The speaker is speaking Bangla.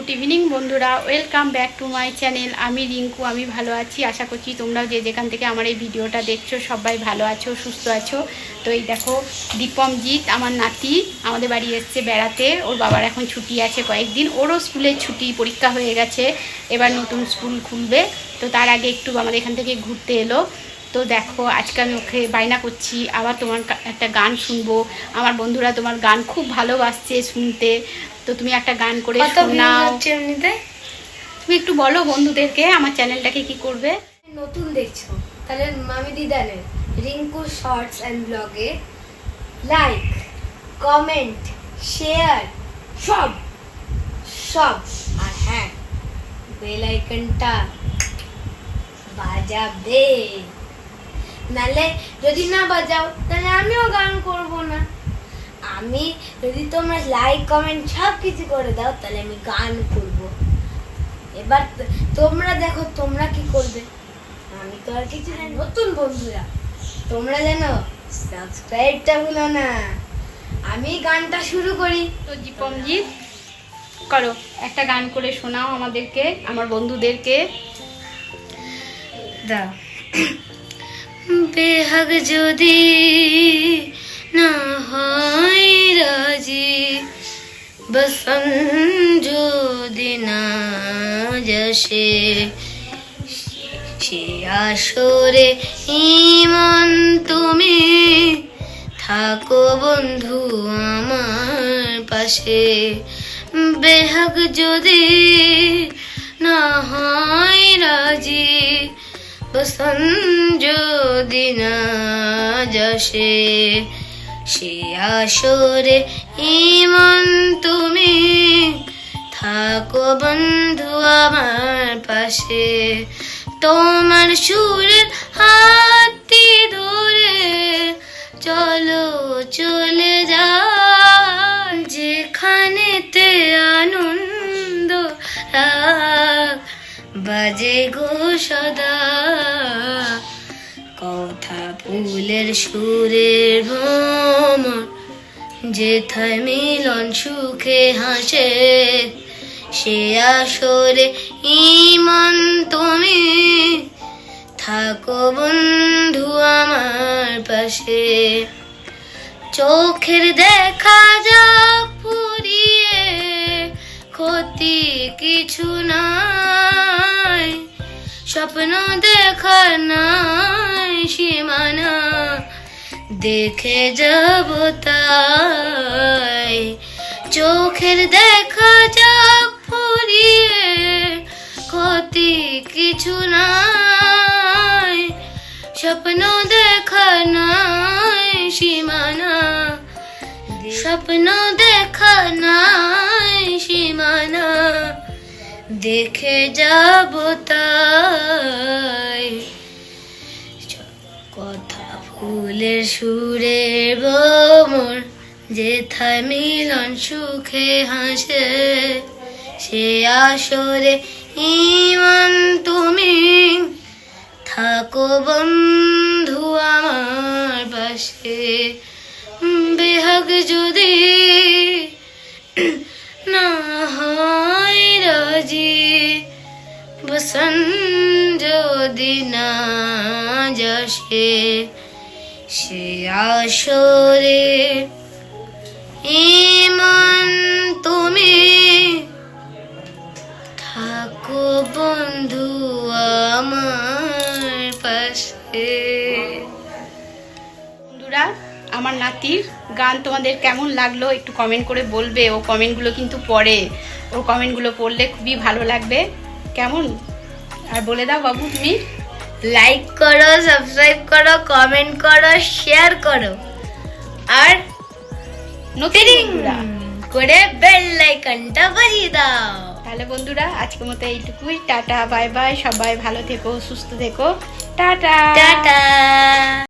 গুড ইভিনিং বন্ধুরা, welcome back to my channel. আমি রিঙ্কু, আমি ভালো আছি, আশা করছি তোমরাও যে যেখান থেকে আমার এই ভিডিওটা দেখছ সবাই ভালো আছো, সুস্থ আছো। তো এই দেখো, দীপমজিৎ, আমার নাতি, আমাদের বাড়ি এসছে বেড়াতে। ওর বাবার এখন ছুটি আছে কয়েকদিন। ওরও স্কুলের ছুটি, পরীক্ষা হয়ে গেছে। এবার নতুন স্কুল খুলবে। তো তার আগে একটু আমাদের এখান থেকে ঘুরতে এলো। তো দেখো আজকে আমি ওকে বায়না করছি আবার তোমার একটা গান শুনব। আমার বন্ধুরা তোমার গান খুব ভালোবাসছে শুনতে। তো তুমি একটা গান করে শোনাও। তুমি একটু বলো বন্ধুদেরকে আমার চ্যানেলটাকে কি করবে? নতুন দেখছ? তাহলে মামি দিদানের রিঙ্কু শর্টস অ্যান্ড ব্লগে লাইক কমেন্ট শেয়ার সব সব আর হ্যাঁ বেল আইকনটা বাজাবে। নালে যদি না বাজাও, তাহলে আমিও গান করব না। আমি যদি তোমরা লাইক কমেন্ট সব কিছু করে দাও, তাহলে আমি গান করব। এবার তোমরা দেখো, তোমরা কি করবে? আমি তো আর কিছু জানি না। নতুন বন্ধুরা, তোমরা জানো সাবস্ক্রাইবটা ভুলো না। আমি গানটা শুরু করি। তো দীপমজিৎ, করো। একটা গান করে শোনাও আমাদেরকে, আমার বন্ধুদেরকে। দা বেহাগ যদি না হয় রাজি বসন যদি না যশে সে আসরে ইমন তুমি থাকো বন্ধু আমার পাশে বেহাগ যদি না হয় রাজি যদি না যশে, সে আসরে ইমন তুমি। থাকো বন্ধু আমার পাশে, তোমার সুরের হাতি ধরে। চলো, চলে। বাজে গো সদা। কথা ফুলের সুরের ভ্রমর, যেথায় মিলন সুখে হাসে। সে আসরে ইমন তুমি, থাকো বন্ধু আমার পাশে। চোখের দেখা যাক ফুরিয়ে, ক্ষতি কিছু নাই স্বপ্ন দেখা নাই সীমানা, দেখে যাব তাই। চোখের দেখা যাক ফুরিয়ে, ক্ষতি কিছু নাই। স্বপ্ন দেখা নাই সীমানা, স্বপ্ন দেখা নাই দেখে যাব তাই। কথা ফুলের সুরের ভ্রমর যেথায় মিলন সুখে হাসে, সে আসরে ইমান তুমি। থাকো বন্ধু আমার পাশে বেহাগ যদি না রাজি বসন যদি না যশে সে আসরে ইমান তুমি থাকো বন্ধু আমার পাশে আমার নাতির গান তোমাদের কেমন লাগল একটু কমেন্ট করে বলবে। ও কমেন্টগুলো কিন্তু পড়ে। ওর কমেন্টগুলো পড়লে খুবই ভালো লাগবে। কেমন? আর বলে দাও বাবু তুমি। লাইক করো সাবস্ক্রাইব করো কমেন্ট করো শেয়ার করো। আর নতুন করে বেল আইকনটা বাজিয়ে দাও। তাহলে বন্ধুরা আজকের মতো এইটুকুই। টাটা বাই বাই সবাই ভালো থেকো সুস্থ থেকো। টাটা। টাটা।